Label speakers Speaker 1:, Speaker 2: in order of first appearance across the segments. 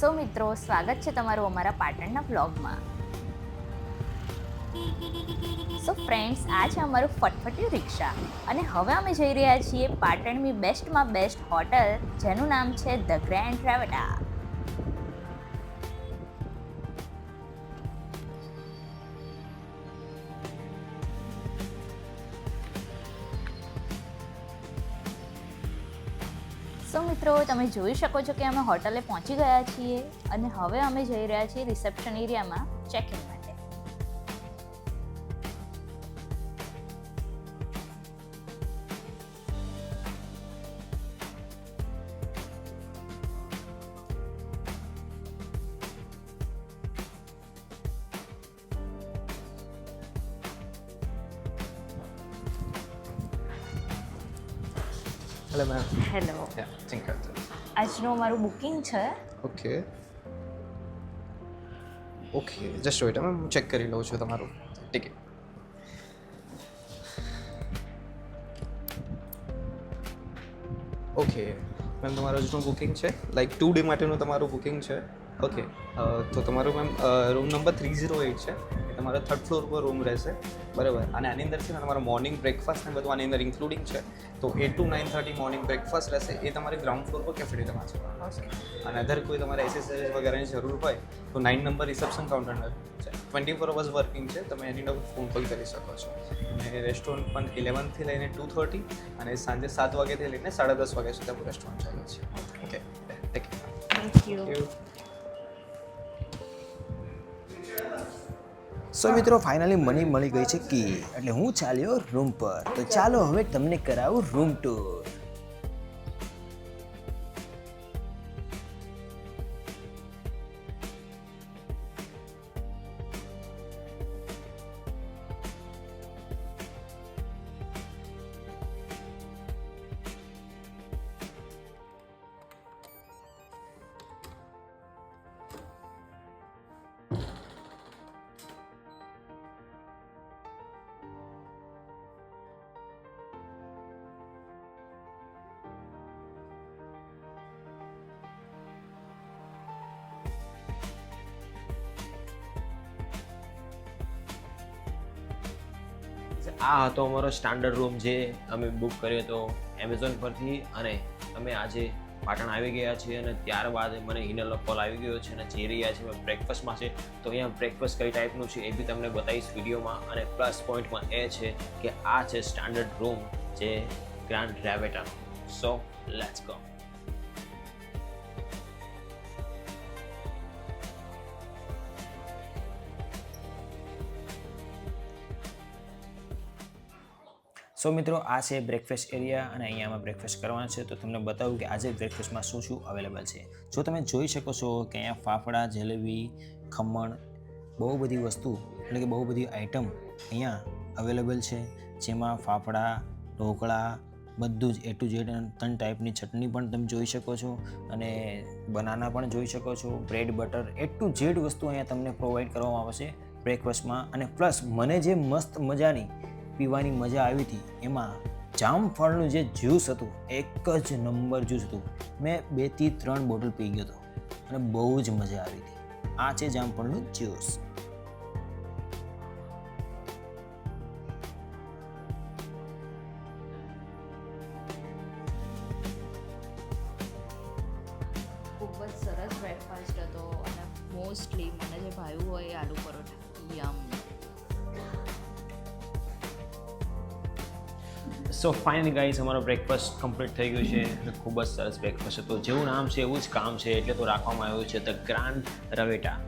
Speaker 1: સો મિત્રો, સ્વાગત છે તમારું અમારા પાટણના બ્લોગમાં સો ફ્રેન્ડ્સ આ છે અમારું ફટફટી રિક્ષા. અને હવે અમે જઈ રહ્યા છીએ પાટણની બેસ્ટમાં બેસ્ટ હોટલ જેનું નામ છે ધ ગ્રેન્ડ ટ્રાવેટા મિત્રો, તમે જોઈ શકો છો કે અમે હોટલે પહોંચી ગયા છીએ અને હવે અમે જઈ રહ્યા છીએ રિસેપ્શન એરિયામાં ચેક ઇન માટે
Speaker 2: મેમ.
Speaker 1: હેલો. આજનું અમારું બુકિંગ છે.
Speaker 2: Okay okay just wait ma'am હું ચેક કરી લઉં છું તમારું ટિકિટ ઓકે મેમ તમારું આજનું બુકિંગ છે? લાઈક ટુ ડે માટેનું તમારું બુકિંગ છે? ઓકે. તો તમારું ma'am room number three zero eight છે. એ તમારા થર્ડ ફ્લોર પર રૂમ રહેશે. બરાબર. અને આની અંદર છે ને તમારો મોર્નિંગ બ્રેકફાસ્ટ ને બધું આની અંદર ઇન્ક્લુડિંગ છે. તો eight to nine thirty morning breakfast રહેશે. એ તમારે ગ્રાઉન્ડ ફ્લોર પર કેફેટેરિયામાં છે આવશે અને અધર કોઈ તમારે એસેસરીઝ વગેરેની જરૂર હોય તો નાઇન નંબર રિસેપ્શન કાઉન્ટર છે. ટ્વેન્ટી ફોર અવર્સ વર્કિંગ છે. તમે એની અંદર ફોન કોલ કરી શકો છો. અને રેસ્ટોરન્ટ પણ ઇલેવનથી લઈને ટુ થર્ટી અને સાંજે સાત વાગ્યાથી લઈને સાડા દસ વાગ્યા સુધી આપણું રેસ્ટોરન્ટ ચાલે છે. ઓકે થેન્ક યુ
Speaker 3: સો મિત્રો ફાઇનલી મની મળી ગઈ છે કી. એટલે હું ચાલ્યો રૂમ પર. તો ચાલો હવે તમને કરાવું રૂમ ટૂર
Speaker 4: આ હતો અમારો સ્ટાન્ડર્ડ રૂમ જે અમે બુક કર્યો હતો એમેઝોન પરથી અને અમે આજે પાટણ આવી ગયા છીએ અને ત્યારબાદ મને હિનલનો કોલ આવી ગયો છે અને જઈ રહ્યા છીએ બ્રેકફાસ્ટમાં છે. તો અહીંયા બ્રેકફાસ્ટ કઈ ટાઈપનું છે એ બી તમને બતાવીશ વિડીયોમાં અને પ્લસ પોઈન્ટમાં એ છે કે આ છે સ્ટાન્ડર્ડ રૂમ જે grand Raveta so let's go
Speaker 3: so મિત્રો, આ છે બ્રેકફાસ્ટ એરિયા અને અહીંયા અમે બ્રેકફાસ્ટ કરવાના છે. તો તમને બતાવું કે આજે બ્રેકફાસ્ટમાં શું શું અવેલેબલ છે. જો તમે જોઈ શકો છો કે અહીંયા ફાફડા, જલેબી, ખમણ, બહુ બધી વસ્તુ એટલે કે બહુ બધી આઈટમ અહીંયા અવેલેબલ છે. જેમાં ફાફડા, ઢોકળા, બધું જ એ ટુ ઝેડ ત્રણ ટાઈપની ચટણી પણ તમે જોઈ શકો છો અને બનાના પણ જોઈ શકો છો. Bread butter A to Z વસ્તુ અહીંયા તમને પ્રોવાઈડ કરવામાં આવશે બ્રેકફાસ્ટમાં અને પ્લસ મને જે મસ્ત મજાની પીવાની મજા આવી હતી. એમાં જામફળનું જે જ્યુસ હતું, એક જ નંબર જ્યુસ હતું. મેં બેથી ત્રણ બોટલ પી ગયો હતો. અને બહુ જ મજા આવી હતી. આ છે જામફળનું જ્યુસ
Speaker 1: ખૂબ જ સરસ બ્રેકફાસ્ટ હતો. અને મોસ્ટલી મને જે ભાવ્યું હોય aloo paratha. Yum.
Speaker 4: So finally guys અમારો બ્રેકફાસ્ટ કમ્પ્લીટ થઈ ગયું છે અને ખૂબ જ સરસ બ્રેકફાસ્ટ હતો જેવું નામ છે, એવું જ કામ છે, એટલે તો રાખવામાં આવ્યું છે ધ ગ્રાન્ડ રવેટા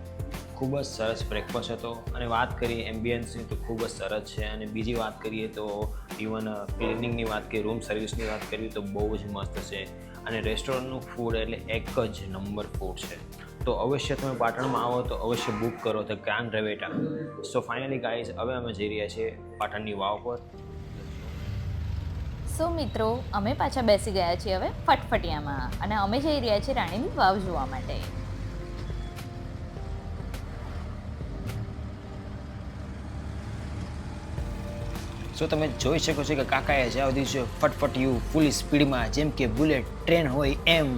Speaker 4: ખૂબ જ સરસ બ્રેકફાસ્ટ હતો. અને વાત કરીએ એમ્બિયન્સની તો ખૂબ જ સરસ છે. અને બીજી વાત કરીએ તો ઇવન ક્લિનિંગની વાત કરીએ રૂમ સર્વિસની વાત કરીએ, તો બહુ જ મસ્ત છે. અને રેસ્ટોરન્ટનું ફૂડ એટલે એક જ નંબર ફૂડ છે. તો અવશ્ય તમે પાટણમાં આવો, તો અવશ્ય બુક કરો the grand Raveta so finally guys હવે અમે જઈ રહ્યા છીએ પાટણની વાવ પર.
Speaker 1: સો મિત્રો, અમે પાછા બેસી ગયા છીએ હવે ફટફટિયામાં. અને અમે જઈ રહ્યા છીએ રાણીની વાવ જોવા માટે.
Speaker 3: શું તમે જોઈ શકો છો કે કાકાએ જાવ છે ફટફટિયું ફૂલ સ્પીડમાં જેમ કે બુલેટ ટ્રેન હોય એમ.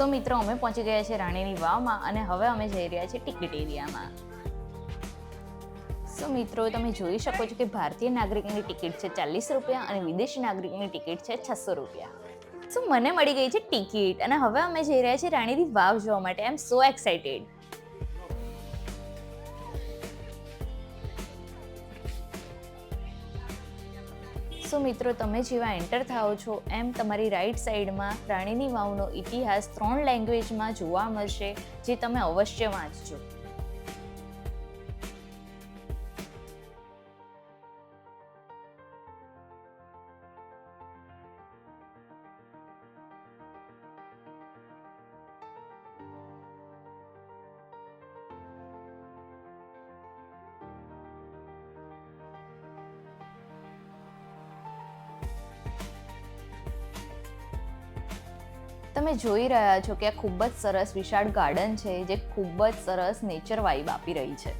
Speaker 1: સો મિત્રો, અમે પહોંચી ગયા છે રાણીની વાવમાં અને હવે અમે જઈ રહ્યા છીએ ટિકિટ એરિયામાં સો મિત્રો, તમે જોઈ શકો છો કે ભારતીય નાગરિકની ટિકિટ છે ચાલીસ રૂપિયા અને વિદેશી નાગરિકની ટિકિટ છે છસો રૂપિયા. સો મને મળી ગઈ છે ટિકિટ અને હવે અમે જઈ રહ્યા છીએ રાણીની વાવ જોવા માટે. આઈ એમ સો એક્સાઇટેડ. સો મિત્રો તમે જેવા એન્ટર થાઓ છો? એમ તમારી રાઈટ સાઈડમાં રાણીની વાવનો ઇતિહાસ ત્રણ લેંગ્વેજમાં જોવા મળશે, જે તમે અવશ્ય વાંચજો. તમે જોઈ રહ્યા છો કે આ ખૂબ જ સરસ વિશાળ ગાર્ડન છે જે ખૂબ જ સરસ નેચર વાઇબ આપી રહી છે.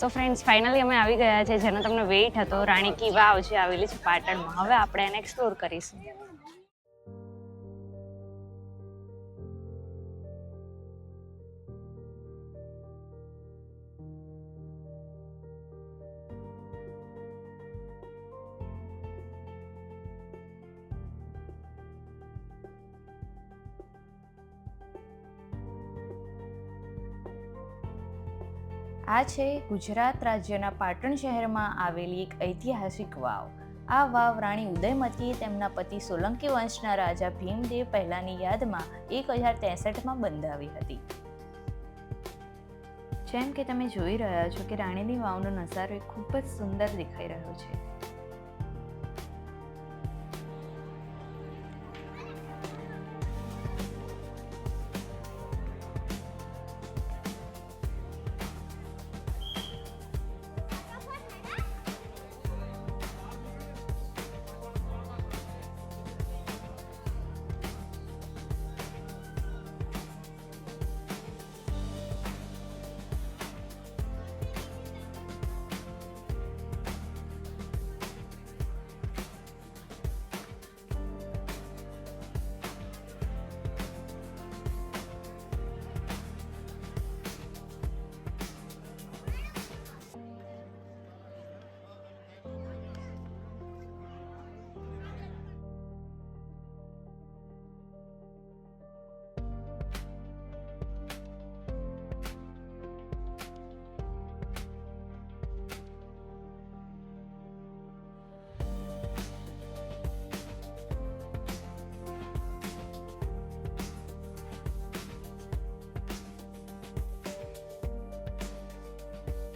Speaker 5: સો ફ્રેન્ડ્સ ફાઇનલી અમે આવી ગયા છે. જેનો તમને વેઇટ હતો. રાણી કી વાવ જે આવેલી છે પાટણમાં. હવે આપણે એને એક્સપ્લોર કરીશું.
Speaker 1: આ છે ગુજરાત રાજ્યના પાટણ શહેરમાં આવેલી એક ઐતિહાસિક વાવ. આ વાવ રાણી ઉદયમતીએ તેમના પતિ સોલંકી વંશના રાજા ભીમદેવ પહેલાની યાદમાં એક હજાર ત્રેસઠમાં બંધાવી હતી. જેમ કે તમે જોઈ રહ્યા છો કે રાણીની વાવનો નજારો ખૂબ જ સુંદર દેખાઈ રહ્યો છે.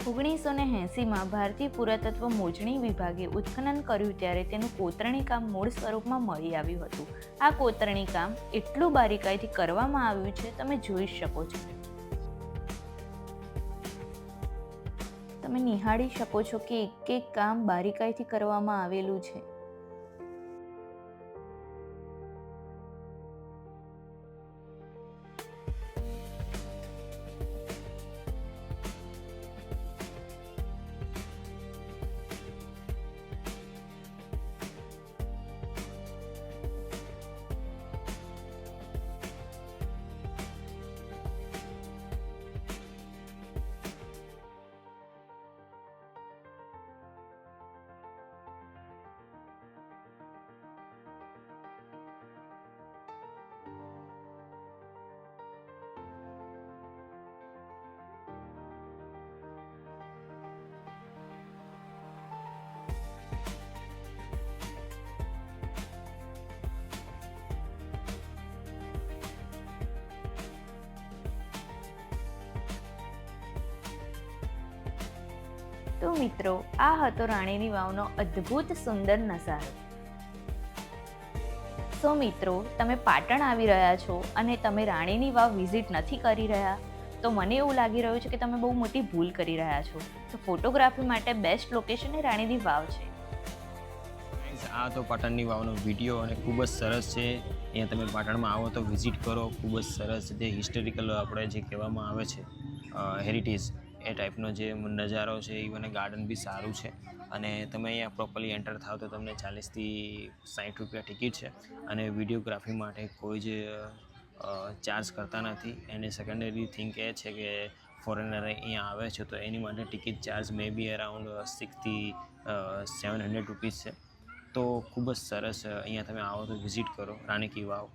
Speaker 1: ઓગણીસો ને એંસીમાં ભારતીય પુરાતત્વ મોજણી વિભાગે ઉત્ખનન કર્યું ત્યારે તેનું કોતરણી કામ મૂળ સ્વરૂપમાં મળી આવ્યું હતું. આ કોતરણી કામ એટલું બારીકાઈથી કરવામાં આવ્યું છે, તમે જોઈ શકો છો. તમે નિહાળી શકો છો કે એક એક કામ બારીકાઈથી કરવામાં આવેલું છે. તો મિત્રો, આ હતો રાણીની વાવનો અદ્ભુત સુંદર નજારો. સો મિત્રો, તમે પાટણ આવી રહ્યા છો અને તમે રાણીની વાવ વિઝિટ નથી કરી રહ્યા, તો મને એવું લાગી રહ્યું છે કે તમે બહુ મોટી ભૂલ કરી રહ્યા છો. તો ફોટોગ્રાફી માટે બેસ્ટ લોકેશન એ રાણીની વાવ છે.
Speaker 4: આ તો પાટણની વાવનો વીડિયો અને ખૂબ જ સરસ છે. અહીંયા તમે પાટણમાં આવો તો વિઝિટ કરો. ખૂબ જ સરસ જે હિસ્ટોરિકલ આપણે જે કહેવામાં આવે છે હેરિટેજ એ ટાઈપનો જે નજારો છે ઇવન ગાર્ડન બી સારું છે. અને તમે અહીંયા પ્રોપરલી એન્ટર થાવ તો તમને ચાલીસથી સાઠ રૂપિયા ટિકિટ છે. અને વિડીયોગ્રાફી માટે કોઈ જ ચાર્જ કરતા નથી. એની સેકન્ડરી થિંક એ છે કે ફોરેનર અહીંયા આવે છે, તો એની માટે ticket charge may be around સિક્સથી seven hundred rupees છે. તો ખૂબ જ સરસ અહીંયા તમે આવો તો વિઝિટ કરો. રાણી કી વાવ.